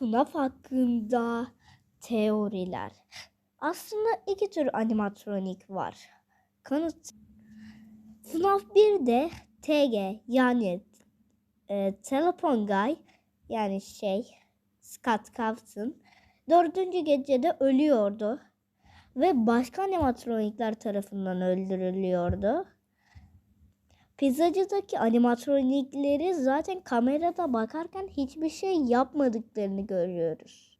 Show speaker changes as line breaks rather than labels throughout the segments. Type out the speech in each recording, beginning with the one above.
FNAF hakkında teoriler. Aslında iki tür animatronik var. Kanıt FNAF 1'de TG yani e, Telepon Guy yani şey Scott Cawthon dördüncü gecede ölüyordu ve başka animatronikler tarafından öldürülüyordu. Pizzacıdaki animatronikleri zaten kamerada bakarken hiçbir şey yapmadıklarını görüyoruz.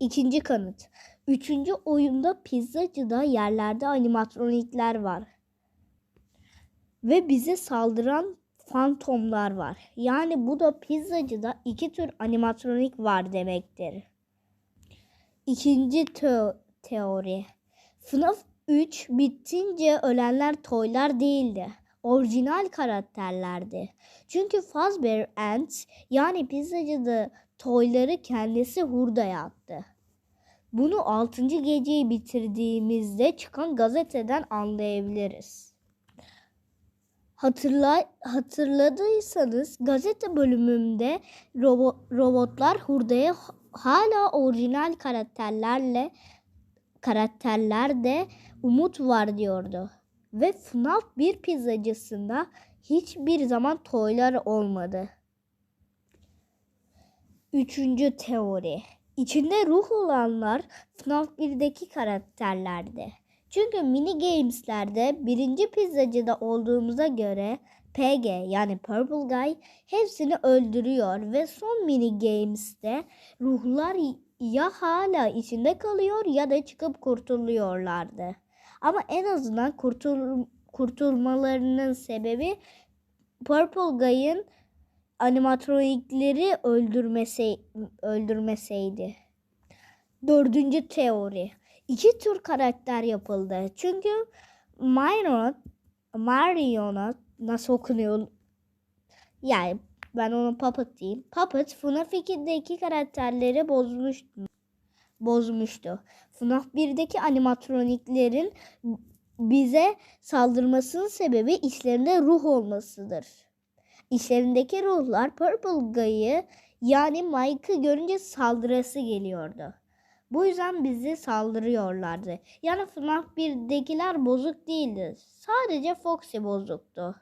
İkinci kanıt. Üçüncü oyunda pizzacıda yerlerde animatronikler var. Ve bize saldıran fantomlar var. Yani bu da pizzacıda iki tür animatronik var demektir. İkinci teo- teori. FNAF 3 bittince ölenler toylar değildi. Orijinal karakterlerdi. Çünkü Fazbear Ants yani pizzacıda toyları kendisi hurdaya attı. Bunu 6. geceyi bitirdiğimizde çıkan gazeteden anlayabiliriz. Hatırla, hatırladıysanız gazete bölümümde robo- robotlar hurdaya hala orijinal karakterlerle karakterlerde umut var diyordu. Ve FNAF bir pizzacısında hiçbir zaman toylar olmadı. Üçüncü teori. İçinde ruh olanlar FNAF 1'deki karakterlerdi. Çünkü mini games'lerde birinci pizzacıda olduğumuza göre PG yani Purple Guy hepsini öldürüyor ve son mini games'te ruhlar ya hala içinde kalıyor ya da çıkıp kurtuluyorlardı. Ama en azından kurtul kurtulmalarının sebebi Purple Guy'ın animatronikleri öldürmese öldürmeseydi. Dördüncü teori. İki tür karakter yapıldı. Çünkü Marionette, Marionette nasıl okunuyor? Yani ben onu Puppet diyeyim. Puppet FNAF 2'deki karakterleri bozmuştu. Bozmuştu. FNAF 1'deki animatroniklerin bize saldırmasının sebebi içlerinde ruh olmasıdır. İçlerindeki ruhlar Purple Guy'ı yani Mike'ı görünce saldırası geliyordu. Bu yüzden bizi saldırıyorlardı. Yani FNAF 1'dekiler bozuk değildi. Sadece Foxy bozuktu.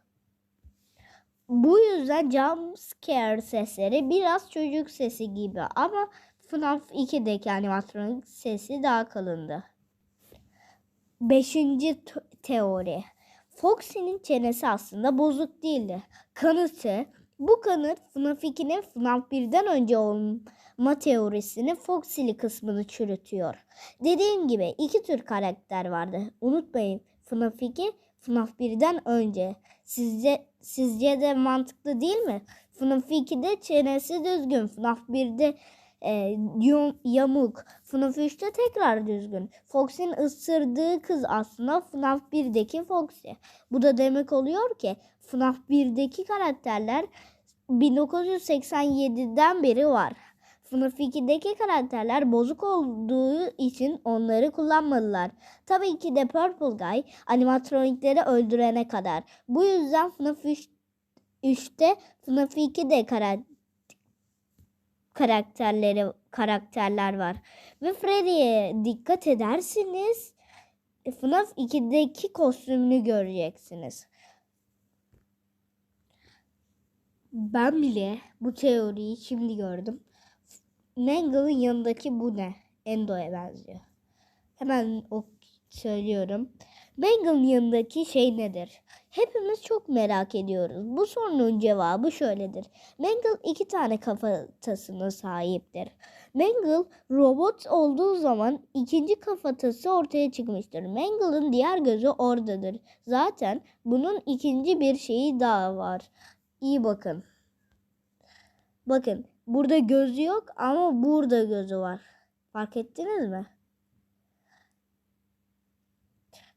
Bu yüzden jump scare sesleri biraz çocuk sesi gibi ama FNAF 2'deki animatronik sesi daha kalındı. Beşinci teori. Foxy'nin çenesi aslında bozuk değildi. Kanıtı bu kanıt FNAF 2'nin FNAF 1'den önce olma teorisinin Foxy'li kısmını çürütüyor. Dediğim gibi iki tür karakter vardı. Unutmayın FNAF 2 FNAF 1'den önce. Sizce sizce de mantıklı değil mi? FNAF 2'de çenesi düzgün, FNAF 1'de e, yamuk, FNAF 3'te tekrar düzgün. Foxy'nin ısırdığı kız aslında FNAF 1'deki Foxy. Bu da demek oluyor ki FNAF 1'deki karakterler 1987'den beri var. FNAF 2'deki karakterler bozuk olduğu için onları kullanmadılar. Tabii ki de Purple Guy animatronikleri öldürene kadar. Bu yüzden 3, 3'te FNAF 2'de karakter karakterleri karakterler var. Ve Freddy'ye dikkat edersiniz FNAF 2'deki kostümünü göreceksiniz. Ben bile bu teoriyi şimdi gördüm. Mangle'ın yanındaki bu ne? Endo'ya benziyor. Hemen o söylüyorum. Mangle'ın yanındaki şey nedir? Hepimiz çok merak ediyoruz. Bu sorunun cevabı şöyledir. Mangle iki tane kafatasına sahiptir. Mangle robot olduğu zaman ikinci kafatası ortaya çıkmıştır. Mangle'ın diğer gözü oradadır. Zaten bunun ikinci bir şeyi daha var. İyi bakın. Bakın burada gözü yok ama burada gözü var. Fark ettiniz mi?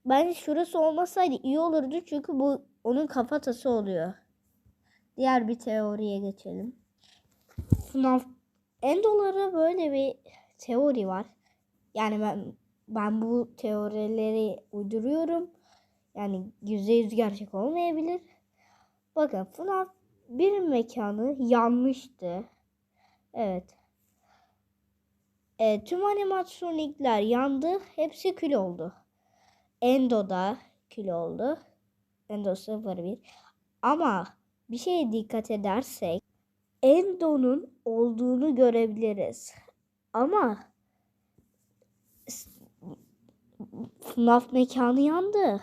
Bence şurası olmasaydı iyi olurdu çünkü bu onun kafatası oluyor. Diğer bir teoriye geçelim. FNAF Endolara böyle bir teori var. Yani ben ben bu teorileri uyduruyorum. Yani yüzde yüz gerçek olmayabilir. Bakın FNAF bir mekanı yanmıştı. Evet. E, tüm animatronikler yandı. Hepsi kül oldu. Endo da kül oldu. Endo 01. Ama bir şeye dikkat edersek Endo'nun olduğunu görebiliriz. Ama FNAF mekanı yandı.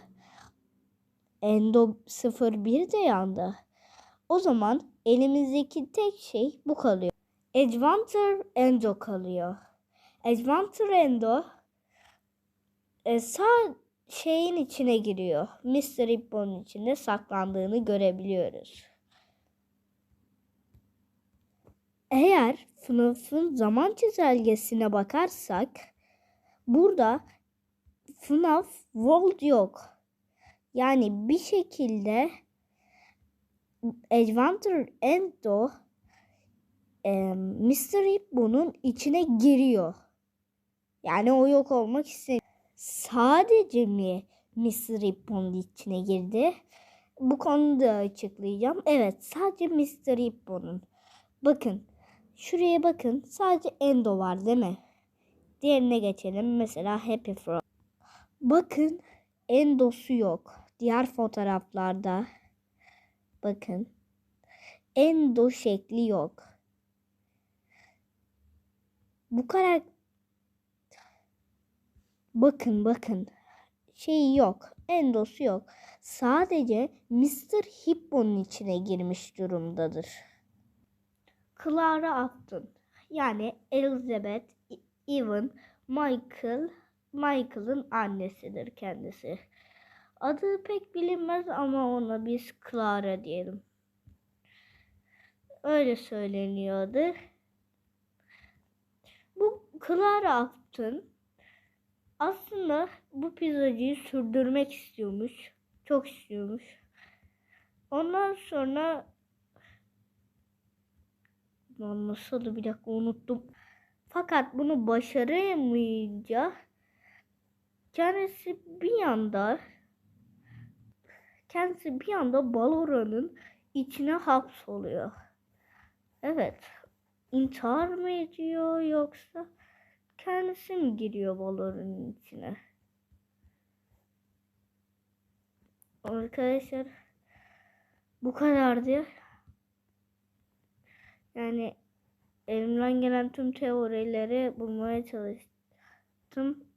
Endo 01 de yandı. O zaman elimizdeki tek şey bu kalıyor. Adventure Endo kalıyor. Adventure Endo e, sağ şeyin içine giriyor. Mr. Hippo'nun içinde saklandığını görebiliyoruz. Eğer FNAF'ın zaman çizelgesine bakarsak burada FNAF World yok. Yani bir şekilde Adventure Endo e, Mr. Hippo'nun içine giriyor. Yani o yok olmak istemiyor. Sadece mi Mr. Hippo'nun içine girdi? Bu konuda açıklayacağım. Evet sadece Mr. Hippo'nun. Bakın şuraya bakın sadece Endo var değil mi? Diğerine geçelim. Mesela Happy Frog. Bakın Endo'su yok. Diğer fotoğraflarda bakın Endo şekli yok. Bu kadar bakın bakın şeyi yok. Endosu yok. Sadece Mr. Hippo'nun içine girmiş durumdadır. Clara Upton yani Elizabeth Evan Michael Michael'ın annesidir kendisi. Adı pek bilinmez ama ona biz Clara diyelim. Öyle söyleniyordu. Bu Clara Upton aslında bu pizzacıyı sürdürmek istiyormuş. Çok istiyormuş. Ondan sonra Lan nasıl bir dakika unuttum. Fakat bunu başaramayınca kendisi bir anda kendisi bir anda Balora'nın içine hapsoluyor. Evet. İntihar mı ediyor yoksa kendisi mi giriyor Balora'nın içine? Arkadaşlar bu kadardı. Yani elimden gelen tüm teorileri bulmaya çalıştım.